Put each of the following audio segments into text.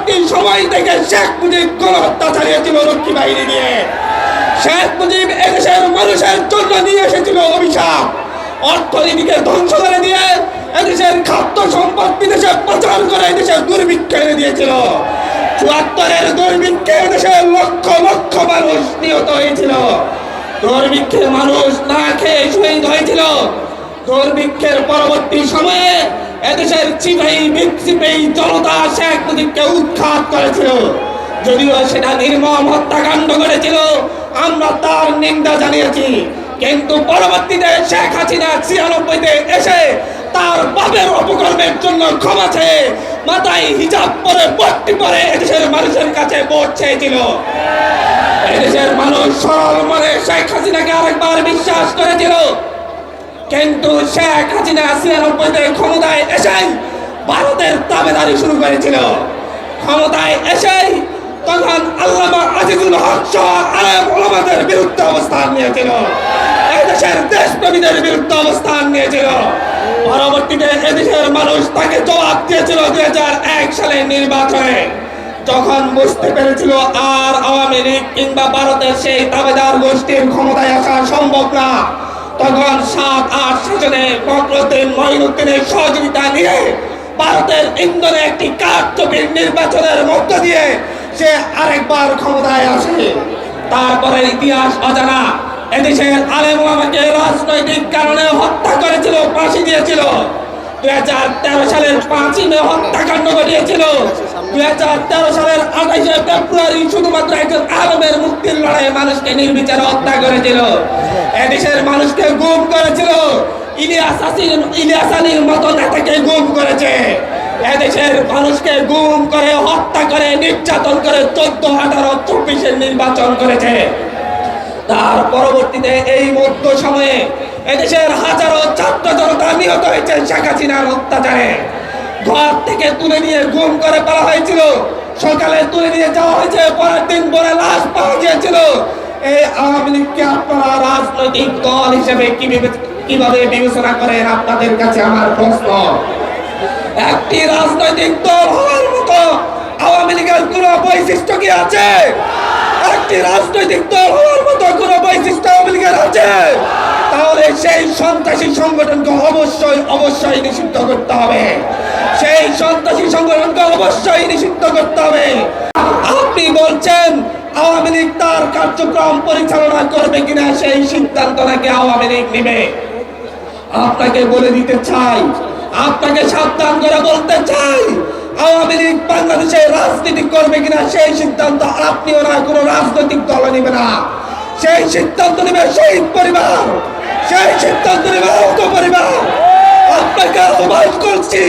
পরবর্তী সময় থেকে শেখ মুজিব গণহত্যা চালিয়েছিল রক্ষী বাহিনী দিয়ে শেখ মুজিব এদেশের মানুষের জন্য নিয়ে এসেছিল অভিশাপ। অর্থনীতিকে ধ্বংস করে দিয়ে এদেশের খাদ্য সম্পদ বিদেশে প্রচার করে এদেশের দুর্ভিক্ষে এনে দিয়েছিল। চুয়াত্তরের দুর্ভিক্ষে এদেশের লক্ষ লক্ষ মানুষ নিহত হয়েছিল। দুর্ভিক্ষে মানুষ না খেয়ে শহীদ হয়েছিল। দুর্ভিক্ষের পরবর্তী সময়ে এদেশের চিপাই বিক্ষিপেই জনতা শেখ মুজিবকে উৎখাত করেছিল। যদিও সেটা নির্মম হত্যাকাণ্ড করেছিল আমরা তার নিন্দা জানিয়েছি। কিন্তু পরবর্তীতে শেখ হাসিনা ছিয়ানব্বইতে এসে তার বাপের অপকর্মের জন্য ক্ষমা চেয়ে মাথায় হিজাব পরে বট্টি পরে এদেশের মানুষের কাছে ভোট চেয়েছিল। এদেশের মানুষ সরল মনে শেখ হাসিনাকে আরেকবার বিশ্বাস করেছিল। কিন্তু শেখ হাসিনা ছিয়ানব্বইতে ক্ষমতায় এসেই ভারতের তাবেদারি শুরু করেছিল। ক্ষমতায় এসেই তখন আল্লামা আজিজুল হক সহ আলেম ওলামাদের বিরুদ্ধে অবস্থান নিয়েছিল। এই দেশের দেশপ্রেমীদের বিরুদ্ধে অবস্থান নিয়েছিল। পরবর্তীতে এদেশের মানুষ তাকে জবাব দিয়েছিল দুই হাজার এক সালের নির্বাচনে। যখন বুঝতে পেরেছিল আর আওয়ামী লীগ কিংবা ভারতের সেই দাবেদার গোষ্ঠীর ক্ষমতায় আসা সম্ভব না তখন সাত আট সেশনে ফখরুদ্দিন মহিনুদ্দিনের সহযোগিতা নিয়ে ভারতের ইন্দোরে একটি কারচুপির নির্বাচনের মধ্য দিয়ে সে আরেকবার ক্ষমতায় আসে। তারপরে ইতিহাস অজানা। এদেশের আলেম আমাকে রাজনৈতিক কারণে হত্যা করেছিল, ফাঁসি দিয়েছিল। দুই তেরো সালের পাঁচই মে হত্যাকাণ্ড ঘটিয়েছিল। দুই হাজার তেরো সালের আঠাইশে ফেব্রুয়ারি শুধুমাত্র একজন আলমের লড়াইয়ে মানুষকে নির্বিচারে হত্যা করেছিল। এদেশের মানুষকে গুম করেছিল। ইলিয়াস ইলিয়াস গুম করেছে। এদেশের মানুষকে গুম করে, হত্যা করে করে চোদ্দ নির্বাচন করেছে। এই মধ্য সময়ে এদেশের হাজারো অত্যাচারে। ঘর থেকে তুলে নিয়ে গুম করে পাওয়া হয়েছিল। সকালে তুলে নিয়ে যাওয়া হয়েছে, পরের দিন পরে লাশ পাওয়া গিয়েছিল। এই আওয়ামী লীগকে আপনারা রাজনৈতিক দল হিসেবে কীভাবে বিবেচনা করেন আপনাদের কাছে আমার প্রশ্ন? একটি রাজনৈতিক দল হওয়ার মতো আওয়ামী লীগের কোন বৈশিষ্ট্য কি আছে? একটি রাজনৈতিক দল হওয়ার মতো কোন বৈশিষ্ট্য আওয়ামী লীগের আছে? তাহলে সেই সন্ত্রাসী সংগঠনকে অবশ্যই অবশ্যই নিষিদ্ধ করতে হবে। সেই সন্ত্রাসী সংগঠনকে অবশ্যই নিষিদ্ধ করতে হবে। আপনি বলছেন, আওয়ামী লীগ তার কার্যক্রম পরিচালনা করবে কিনা সেই সিদ্ধান্ত নাকি আওয়ামী লীগ নেবে? আপনাকে বলে দিতে চাই, আপনাকে সাবধান করে বলতে চাই, আওয়ামী লীগ বাংলাদেশে রাজনীতি করবে কিনা সেই সিদ্ধান্ত আপনিও না, কোনো রাজনৈতিক দল নেবে না। সেই সিদ্ধান্ত নেবে শহীদ পরিবার। সিদ্ধান্ত আহত পরিবার আপনাকে আহ্বান করছি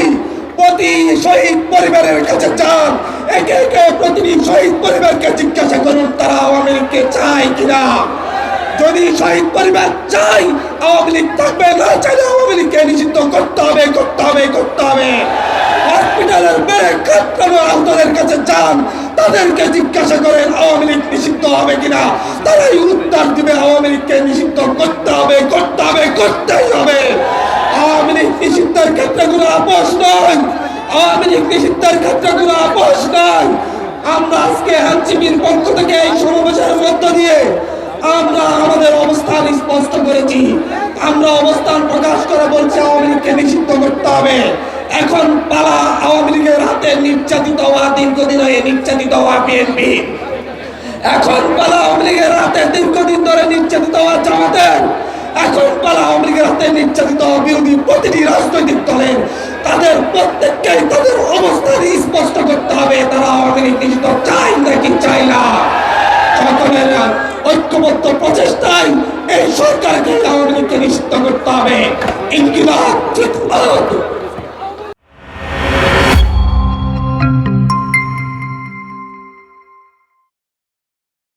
প্রতি শহীদ পরিবারের কাছে যান একে একে প্রতিটি শহীদ পরিবারকে জিজ্ঞাসা করুন তারা আওয়ামী লীগকে চায় কিনা যদি শহীদ পরিবার চাই আওয়ামী লীগ থাকবে না চাইলে আওয়ামী লীগকে নিষিদ্ধ করতে হবে করতে হবে করতে হবে হসপিটালের বেড়ে কাটকানো আহতদের কাছে যান তাদেরকে জিজ্ঞাসা করেন আওয়ামী লীগ হবে কিনা? তারাই উত্তর দিবে, আওয়ামী লীগকে নিষিদ্ধ করতে হবে করতে হবে, করতেই হবে। আওয়ামী লীগ নিষিদ্ধের ক্ষেত্রে কোনো আপোষ নয়। আওয়ামী লীগ নিষিদ্ধের ক্ষেত্রে কোনো আপোষ নয়। আমরা আজকে এনসিপির পক্ষ থেকে এই সমাবেশের মধ্য দিয়ে আমরা আমাদের অবস্থান স্পষ্ট করেছি। আমরা অবস্থান প্রকাশ করে বলছি আওয়ামী লীগকে নিষিদ্ধ করতে হবে। এখন পালা আওয়ামী লীগের হাতে নির্যাতিত হওয়া দীর্ঘদিন হয়ে নির্যাতিত হওয়া বিএনপি। এখন পালা আওয়ামী লীগের হাতে দীর্ঘদিন ধরে নির্যাতিত হওয়া জামাতের এখন পালা আওয়ামী লীগের হাতে নির্যাতিত হওয়া বিরোধী প্রতিটি রাজনৈতিক দলের, তাদের প্রত্যেককে তাদের অবস্থান স্পষ্ট করতে হবে। তারা আওয়ামী লীগ নিষিদ্ধ চাই নাকি চাই না? ঐক্যবদ্ধ প্রচেষ্টায় এই সরকারকে আওয়ামী লীগকে নিষিদ্ধ করতে হবে। জিন্দাবাদ